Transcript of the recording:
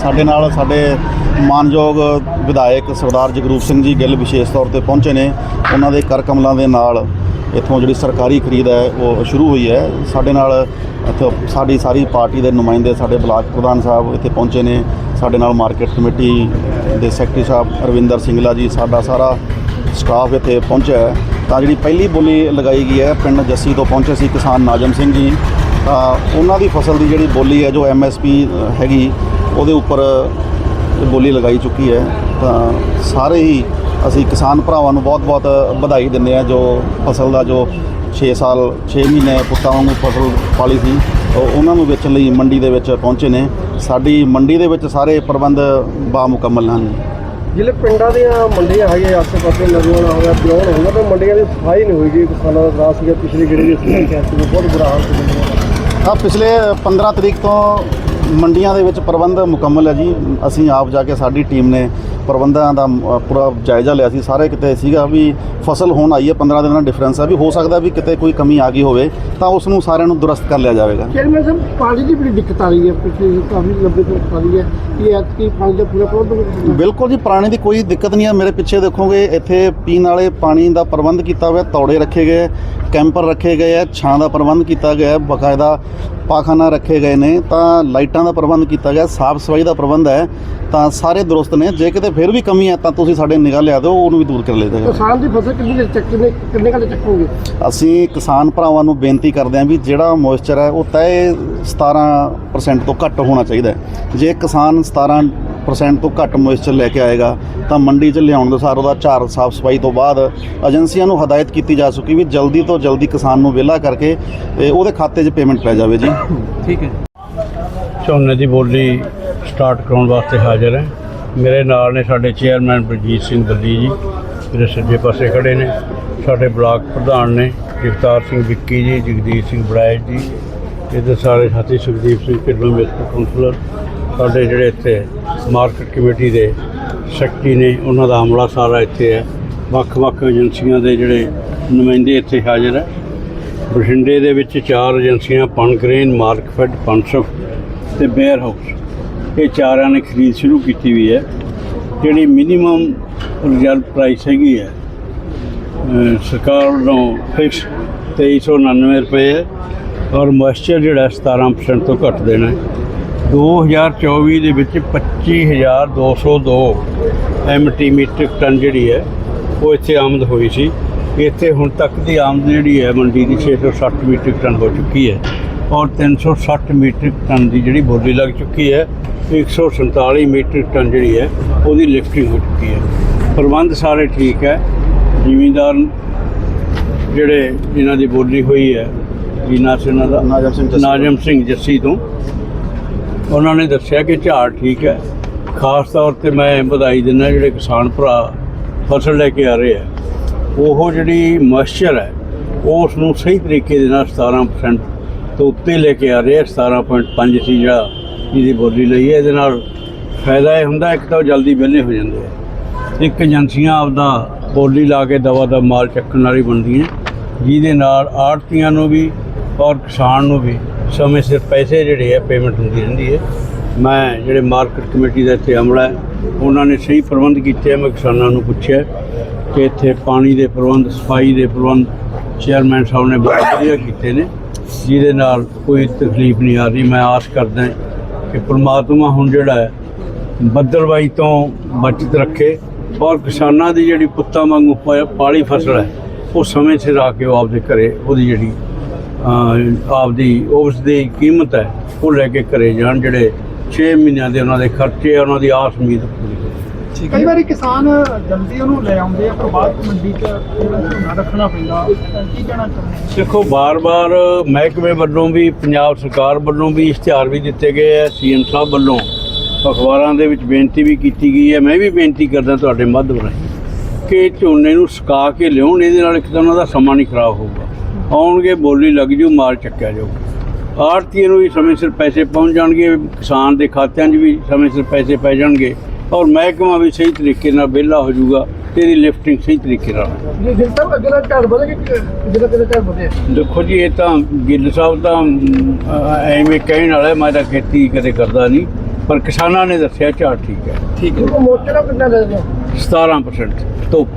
ਸਾਡੇ ਨਾਲ ਸਾਡੇ ਮਾਨਯੋਗ ਵਿਧਾਇਕ ਸਰਦਾਰ ਜਗਰੂਪ ਸਿੰਘ ਜੀ ਗਿੱਲ ਵਿਸ਼ੇਸ਼ ਤੌਰ ਤੇ ਪਹੁੰਚੇ ਨੇ। ਉਹਨਾਂ ਦੇ ਕਰ ਕਮਲਾਂ ਦੇ ਨਾਲ ਇੱਥੋਂ ਜਿਹੜੀ ਸਰਕਾਰੀ ਖਰੀਦ ਹੈ, ਉਹ ਸ਼ੁਰੂ ਹੋਈ ਹੈ। ਸਾਡੇ ਨਾਲ ਇੱਥੇ ਸਾਡੀ ਸਾਰੀ ਪਾਰਟੀ ਦੇ ਨੁਮਾਇੰਦੇ ਸਾਡੇ ਬਲਾਕ ਪ੍ਰਧਾਨ ਸਾਹਿਬ ਇੱਥੇ ਪਹੁੰਚੇ ਨੇ। ਸਾਡੇ ਨਾਲ ਮਾਰਕੀਟ ਕਮੇਟੀ ਦੇ ਸੈਕਟਰੀ ਸਾਹਿਬ ਅਰਵਿੰਦਰ ਸਿੰਗਲਾ ਜੀ, ਸਾਡਾ ਸਾਰਾ ਸਟਾਫ ਇੱਥੇ ਪਹੁੰਚਿਆ ਹੈ। ਤਾਂ ਜਿਹੜੀ ਪਹਿਲੀ ਬੋਲੀ ਲਗਾਈ ਗਈ ਹੈ, ਪਿੰਡ ਜੱਸੀ ਤੋਂ ਪਹੁੰਚੇ ਸੀ ਕਿਸਾਨ ਨਾਜਮ ਸਿੰਘ ਜੀ। ਤਾਂ ਉਹਨਾਂ ਦੀ ਫਸਲ ਦੀ ਜਿਹੜੀ ਬੋਲੀ ਹੈ, ਜੋ ਐਮਐਸਪੀ ਹੈਗੀ ਉਹਦੇ ਉੱਪਰ ਬੋਲੀ ਲਗਾਈ ਚੁੱਕੀ ਹੈ। ਤਾਂ ਸਾਰੇ ਹੀ ਅਸੀਂ ਕਿਸਾਨ ਭਰਾਵਾਂ ਨੂੰ ਬਹੁਤ-ਬਹੁਤ ਵਧਾਈ ਦਿੰਦੇ ਆ ਜੋ ਫਸਲ ਦਾ ਜੋ 6 ਸਾਲ 6 ਮਹੀਨੇ ਪੁੱਤਾਂ ਵਾਂਗੂ ਫਸਲ ਪਾਲੀ ਸੀ ਉਹ ਉਹਨਾਂ ਨੂੰ ਵੇਚਣ ਲਈ ਮੰਡੀ ਦੇ ਵਿੱਚ ਪਹੁੰਚੇ ਨੇ। ਸਾਡੀ ਮੰਡੀ ਦੇ ਵਿੱਚ ਸਾਰੇ ਪ੍ਰਬੰਧ ਬਾ ਮੁਕੰਮਲ ਹਨ। ਜਿਹੜੇ ਪਿੰਡਾਂ ਦੀਆਂ ਮੰਡੀਆਂ ਹੈਗੀਆਂ ਆਸੇ-ਪਾਸੇ ਨਦੀਆਂ ਹੋ ਗਿਆ ਹੋ। ਗਿਆ ਤਾਂ ਮੰਡੀਆਂ ਦੀ ਸਫ਼ਾਈ ਨਹੀਂ ਹੋਈ ਜੀ। ਕਿਸਾਨਾਂ ਦਾ ਰਾਸ ਸੀਗਾ ਪਿਛਲੇ ਗੇੜੇ ਦੀ ਅਸੀਂ ਕਿਹਾ ਸੀ ਬਹੁਤ ਬੁਰਾ ਹਾਲ ਸੀ। ਆ ਪਿਛਲੇ 15 ਤਰੀਕ ਤੋਂ ਮੰਡੀਆਂ ਦੇ ਵਿੱਚ ਪ੍ਰਬੰਧ ਮੁਕੰਮਲ ਹੈ ਜੀ। ਅਸੀਂ ਆਪ ਜਾ ਕੇ ਸਾਡੀ ਟੀਮ ਨੇ ਪ੍ਰਬੰਧਾਂ ਦਾ ਪੂਰਾ ਜਾਇਜ਼ਾ ਲਿਆ ਸੀ। ਸਾਰੇ ਕਿਤੇ ਸੀਗਾ ਵੀ ਫਸਲ ਹੁਣ ਆਈ ਹੈ 15 ਦਿਨਾਂ ਦਾ ਡਿਫਰੈਂਸ ਹੈ ਵੀ ਹੋ ਸਕਦਾ ਵੀ ਕਿਤੇ ਕੋਈ ਕਮੀ ਆ ਗਈ ਹੋਵੇ ਤਾਂ ਉਸ ਨੂੰ ਸਾਰਿਆਂ ਨੂੰ ਦੁਰਸਤ ਕਰ ਲਿਆ ਜਾਵੇਗਾ। ਚੇਅਰਮੈਨ ਸਾਹਿਬ ਪਾਣੀ ਦੀ ਬੜੀ ਦਿੱਕਤ ਆ ਰਹੀ ਹੈ ਪਿਛਲੇ ਕਾਫੀ ਲੰਬੇ ਤੋਂ ਆ ਰਹੀ ਹੈ। ਇਹ ਐਤਕੀ ਪਾਣੀ ਦਾ ਪੂਰਾ ਪ੍ਰਬੰਧ ਬਿਲਕੁਲ ਜੀ ਪਾਣੀ ਦੀ ਕੋਈ ਦਿੱਕਤ ਨਹੀਂ ਹੈ ਮੇਰੇ ਪਿੱਛੇ ਦੇਖੋਗੇ ਇੱਥੇ ਪੀਣ ਵਾਲੇ ਪਾਣੀ ਦਾ ਪ੍ਰਬੰਧ ਕੀਤਾ ਹੋਇਆ ਤੌੜੇ ਰੱਖੇ ਗਏ ਕੈਂਪਰ ਰੱਖੇ ਗਏ ਹੈ ਛਾਂ ਦਾ ਪ੍ਰਬੰਧ ਕੀਤਾ ਗਿਆ ਹੈ ਬਕਾਇਦਾ ਪਾਖਾਨਾ ਰੱਖੇ ਗਏ ਨੇ ਤਾਂ ਲਾਈਟਾਂ ਦਾ ਪ੍ਰਬੰਧ ਕੀਤਾ ਗਿਆ ਸਾਫ਼ ਸਫ਼ਾਈ ਦਾ ਪ੍ਰਬੰਧ ਹੈ ਤਾਂ ਸਾਰੇ ਦਰੁਸਤ ਨੇ। ਜੇ ਕਿਤੇ ਫਿਰ ਵੀ ਕਮੀ ਹੈ ਤਾਂ ਤੁਸੀਂ ਸਾਡੇ ਨਿਗਾਹ ਲਿਆ ਦਿਓ ਉਹਨੂੰ ਵੀ ਦੂਰ ਕਰ ਜਾਏਗਾ ਕਿਸਾਨ ਦੀ ਫਸਲ ਕਿੰਨੀ ਦੇਰ ਤੱਕ ਕਿੰਨੇ ਕਿੰਨੇ ਘੰਟੇ ਚੱਕੋਗੇ? ਅਸੀਂ ਕਿਸਾਨ ਭਰਾਵਾਂ ਨੂੰ ਬੇਨਤੀ ਕਰਦੇ ਹਾਂ ਵੀ ਜਿਹੜਾ ਮੋਇਸਚਰ ਹੈ ਉਹ ਤੈਅ 17% ਤੋਂ ਘੱਟ ਹੋਣਾ ਚਾਹੀਦਾ ਜੇ ਕਿਸਾਨ 17% ਤੋਂ ਘੱਟ ਮੋਇਸਚਰ ਲੈ ਕੇ ਆਏਗਾ ਤਾਂ ਮੰਡੀ 'ਚ ਲਿਆਉਣ ਦੇ ਸਾਰ ਉਹਦਾ ਝਾੜ ਸਾਫ਼ ਸਫ਼ਾਈ ਤੋਂ ਬਾਅਦ ਏਜੰਸੀਆਂ ਨੂੰ ਹਦਾਇਤ ਕੀਤੀ ਜਾ ਚੁੱਕੀ ਵੀ ਜਲਦੀ ਤੋਂ ਜਲਦੀ ਕਿਸਾਨ ਨੂੰ ਵਿਹਲਾ ਕਰਕੇ ਉਹਦੇ ਖਾਤੇ 'ਚ ਪੇਮੈਂਟ ਪੈ ਜਾਵੇ ਜੀ। ਠੀਕ ਹੈ। ਝੋਨੇ ਦੀ ਬੋਲੀ ਸਟਾਰਟ ਕਰਾਉਣ ਵਾਸਤੇ ਹਾਜ਼ਰ ਹੈ। ਮੇਰੇ ਨਾਲ ਨੇ ਸਾਡੇ ਚੇਅਰਮੈਨ ਬਲਜੀਤ ਸਿੰਘ ਬੱਲੀ ਜੀ ਮੇਰੇ ਸੱਜੇ ਪਾਸੇ ਖੜੇ ਨੇ। ਸਾਡੇ ਬਲਾਕ ਪ੍ਰਧਾਨ ਨੇ ਜਗਤਾਰ ਸਿੰਘ ਵਿੱਕੀ ਜੀ, ਜਗਦੀਪ ਸਿੰਘ ਬੜਾਇਜ ਜੀ, ਇਹਦੇ ਸਾਰੇ ਸਾਥੀ ਸੁਖਦੀਪ ਸਿੰਘ ਢਿੱਲੋਂ, ਮਿਸਟਰ ਕਾਉਂਸਲਰ ਸਾਡੇ ਜਿਹੜੇ ਇੱਥੇ ਮਾਰਕੀਟ ਕਮੇਟੀ ਦੇ ਸੈਕਟਰੀ ਨੇ, ਉਹਨਾਂ ਦਾ ਹਮਲਾ ਸਾਰਾ ਇੱਥੇ ਹੈ। ਵੱਖ-ਵੱਖ ਏਜੰਸੀਆਂ ਦੇ ਜਿਹੜੇ ਨੁਮਾਇੰਦੇ ਇੱਥੇ ਹਾਜ਼ਰ ਹੈ। ਬਠਿੰਡੇ ਦੇ ਵਿੱਚ ਚਾਰ ਏਜੰਸੀਆਂ ਪਨਗ੍ਰੇਨ ਮਾਰਕਫੈਡ ਪਨਸਫ ਤੇ ਬੇਅਰ ਹਾਊਸ। ਇਹ ਚਾਰਾਂ ਨੇ ਖਰੀਦ ਸ਼ੁਰੂ ਕੀਤੀ ਹੋਈ ਹੈ। ਜਿਹੜੀ ਮਿਨੀਮਮ ਰਿਜ਼ਰਵ ਪ੍ਰਾਈਸ ਹੈਗੀ ਹੈ ਸਰਕਾਰ ਵੱਲੋਂ ਫਿਕਸ 2399 ਰੁਪਏ ਹੈ ਔਰ ਮੋਇਸਚਰ ਜਿਹੜਾ 17% ਤੋਂ ਘੱਟ ਦੇਣਾ ਹੈ। 2024 ਦੇ ਵਿੱਚ 25202 ਐਮਟੀ ਮੀਟ੍ਰਿਕ ਟਨ ਜਿਹੜੀ ਹੈ, ਉਹ ਇੱਥੇ ਆਮਦ ਹੋਈ ਸੀ। ਇੱਥੇ ਹੁਣ ਤੱਕ ਦੀ ਆਮਦ ਜਿਹੜੀ ਹੈ ਮੰਡੀ ਦੀ 660 ਮੀਟ੍ਰਿਕ ਟਨ ਹੋ ਚੁੱਕੀ ਹੈ ਔਰ 360 ਮੀਟ੍ਰਿਕ ਟਨ ਦੀ ਜਿਹੜੀ ਬੋਲੀ ਲੱਗ ਚੁੱਕੀ ਹੈ 147 ਮੀਟ੍ਰਿਕ ਟਨ ਜਿਹੜੀ ਹੈ ਉਹਦੀ ਲਿਫਟਿੰਗ ਹੋ ਚੁੱਕੀ ਹੈ। ਪ੍ਰਬੰਧ ਸਾਰੇ ਠੀਕ ਹੈ। ਜ਼ਿਮੀਂਦਾਰ ਜਿਹੜੇ ਜਿਨ੍ਹਾਂ ਦੀ ਬੋਲੀ ਹੋਈ ਹੈ ਜਿਨ੍ਹਾਂ ਸੀ ਉਹਨਾਂ ਦਾ ਨਾਜਮ ਸਿੰਘ ਜੱਸੀ। ਤੋਂ। ਉਹਨਾਂ ਨੇ ਦੱਸਿਆ ਕਿ ਝਾੜ ਠੀਕ ਹੈ। ਖਾਸ ਤੌਰ ਤੇ ਮੈਂ ਵਧਾਈ ਦਿੰਦਾ ਜਿਹੜੇ ਕਿਸਾਨ ਭਰਾ ਫਸਲ ਲੈ ਕੇ ਆ ਰਹੇ ਆ ਉਹ ਜਿਹੜੀ ਮੋਇਸਚਰ ਹੈ ਉਸ ਨੂੰ ਸਹੀ ਤਰੀਕੇ ਦੇ ਨਾਲ 17% ਤੋਂ ਉੱਤੇ ਲੈ ਕੇ ਆ ਰਹੇ ਆ 17.5 ਸੀ ਜਿਹੜਾ ਜਿਹਦੀ ਬੋਲੀ ਲਈ ਹੈ, ਇਹਦੇ ਨਾਲ ਫਾਇਦਾ ਇਹ ਹੁੰਦਾ, ਇੱਕ ਤਾਂ ਉਹ ਜਲਦੀ ਵਿਹਲੇ ਹੋ ਜਾਂਦੇ ਆ। ਇੱਕ ਏਜੰਸੀਆਂ ਆਪਦਾ ਬੋਲੀ ਲਾ ਕੇ ਦਵਾ ਦਾ ਮਾਲ ਚੱਕਣ ਵਾਲੀ ਬਣਦੀਆਂ, ਜਿਹਦੇ ਨਾਲ ਆੜਤੀਆਂ ਨੂੰ ਵੀ ਔਰ ਕਿਸਾਨ ਨੂੰ ਵੀ ਸਮੇਂ ਸਿਰ ਪੈਸੇ ਜਿਹੜੇ ਆ ਪੇਮੈਂਟ ਹੁੰਦੀ ਰਹਿੰਦੀ ਹੈ। ਮੈਂ ਜਿਹੜੇ ਮਾਰਕੀਟ ਕਮੇਟੀ ਦਾ ਇੱਥੇ ਅਮਲਾ ਹੈ, ਉਹਨਾਂ ਨੇ ਸਹੀ ਪ੍ਰਬੰਧ ਕੀਤੇ ਮੈਂ ਕਿਸਾਨਾਂ ਨੂੰ ਪੁੱਛਿਆ ਕਿ ਇੱਥੇ ਪਾਣੀ ਦੇ ਪ੍ਰਬੰਧ, ਸਫ਼ਾਈ ਦੇ ਪ੍ਰਬੰਧ ਚੇਅਰਮੈਨ ਸਾਹਿਬ ਨੇ ਬਹੁਤ ਵਧੀਆ ਕੀਤੇ ਨੇ, ਜਿਹਦੇ ਨਾਲ ਕੋਈ ਤਕਲੀਫ ਨਹੀਂ ਆ ਰਹੀ। ਮੈਂ ਆਸ ਕਰਦਾ ਕਿ ਪ੍ਰਮਾਤਮਾ ਹੁਣ ਜਿਹੜਾ ਹੈ, ਬੱਦਲਵਾਈ ਤੋਂ ਬਚਤ ਰੱਖੇ ਔਰ ਕਿਸਾਨਾਂ ਦੀ ਜਿਹੜੀ ਪੁੱਤਾਂ ਵਾਂਗੂ ਪਾਲੀ ਫਸਲ ਹੈ, ਉਹ ਸਮੇਂ ਸਿਰ ਆ ਕੇ ਉਹ ਆਪਦੇ ਘਰੇ ਉਹਦੀ ਜਿਹੜੀ ਆਪਦੀ ਉਸ ਦੀ ਕੀਮਤ ਹੈ, ਉਹ ਲੈ ਕੇ ਘਰੇ ਜਾਣ ਜਿਹੜੇ 6 ਮਹੀਨਿਆਂ ਦੇ ਉਹਨਾਂ ਦੇ ਖਰਚੇ ਉਹਨਾਂ ਦੀ ਆਸ ਉਮੀਦ ਪੂਰੀ ਕਈ ਵਾਰੀ ਕਿਸਾਨ ਜਲਦੀ ਉਹਨੂੰ ਲੈ ਆਉਂਦੇ ਆ ਪਰ ਬਾਅਦ 'ਚ ਮੰਡੀ 'ਚ ਜਿਹੜਾ ਝੋਨਾ ਰੱਖਣਾ ਪੈਂਦਾ। ਕੀ ਕਹਿਣਾ ਚਾਹੁੰਦੇ? ਦੇਖੋ ਬਾਰ-ਬਾਰ ਮਹਿਕਮੇ ਵੱਲੋਂ ਵੀ ਪੰਜਾਬ ਸਰਕਾਰ ਵੱਲੋਂ ਵੀ ਇਸ਼ਤਿਹਾਰ ਵੀ ਦਿੱਤੇ ਗਏ ਹੈ ਸੀਐਮ ਸਾਹਿਬ ਵੱਲੋਂ। ਅਖਬਾਰਾਂ ਦੇ ਵਿੱਚ ਬੇਨਤੀ ਵੀ ਕੀਤੀ ਗਈ ਹੈ। ਮੈਂ ਵੀ ਬੇਨਤੀ ਕਰਦਾ ਤੁਹਾਡੇ ਮਾਧਿਅਮ ਰਾਹੀਂ ਕਿ ਝੋਨੇ ਨੂੰ ਸੁਕਾ ਕੇ ਲਿਆਉਣ ਇਹਦੇ ਨਾਲ ਇੱਕ ਤਾਂ ਉਹਨਾਂ ਦਾ ਸਮਾਂ ਨਹੀਂ ਖਰਾਬ ਹੋਊਗਾ। ਆਉਣਗੇ ਬੋਲੀ ਲੱਗ ਜੂ ਮਾਲ ਚੱਕਿਆ ਜਾਊ। ਆੜਤੀਏ ਨੂੰ ਵੀ ਸਮੇਂ ਸਿਰ ਪੈਸੇ ਪਹੁੰਚ ਜਾਣਗੇ ਕਿਸਾਨ ਦੇ ਖਾਤਿਆਂ 'ਚ ਵੀ ਸਮੇਂ ਸਿਰ ਪੈਸੇ ਪੈ ਜਾਣਗੇ। ਔਰ ਮਹਿਕਮਾ ਵੀ ਸਹੀ ਤਰੀਕੇ ਨਾਲ ਵਿਹਲਾ ਹੋ ਜਾਊਗਾ ਤੇ ਇਹਦੀ ਲਿਫਟਿੰਗ ਸਹੀ ਤਰੀਕੇ ਨਾਲ। ਜੇ ਜਿਸ ਤਰ੍ਹਾਂ ਅੱਗੇ ਦਾ ਝਾੜ ਵਧੇ ਕਿ ਜਿਹੜਾ ਕਿਹਦਾ ਝਾੜ ਵਧੇ ਦੇਖੋ ਜੀ ਇਹ ਤਾਂ ਗਿੱਲ ਸਾਹਿਬ ਤਾਂ ਐਵੇਂ ਕਹਿਣ ਵਾਲਾ ਮੈਂ ਤਾਂ ਖੇਤੀ ਕਦੇ ਕਰਦਾ ਨਹੀਂ ਪਰ ਕਿਸਾਨਾਂ ਨੇ ਦੱਸਿਆ ਝਾੜ ਠੀਕ ਹੈ। ਠੀਕ ਹੈ। ਮੋਚੜਾ ਕਿੰਨਾ ਦੇ ਦਿਓ 17% ਧੁੱਪ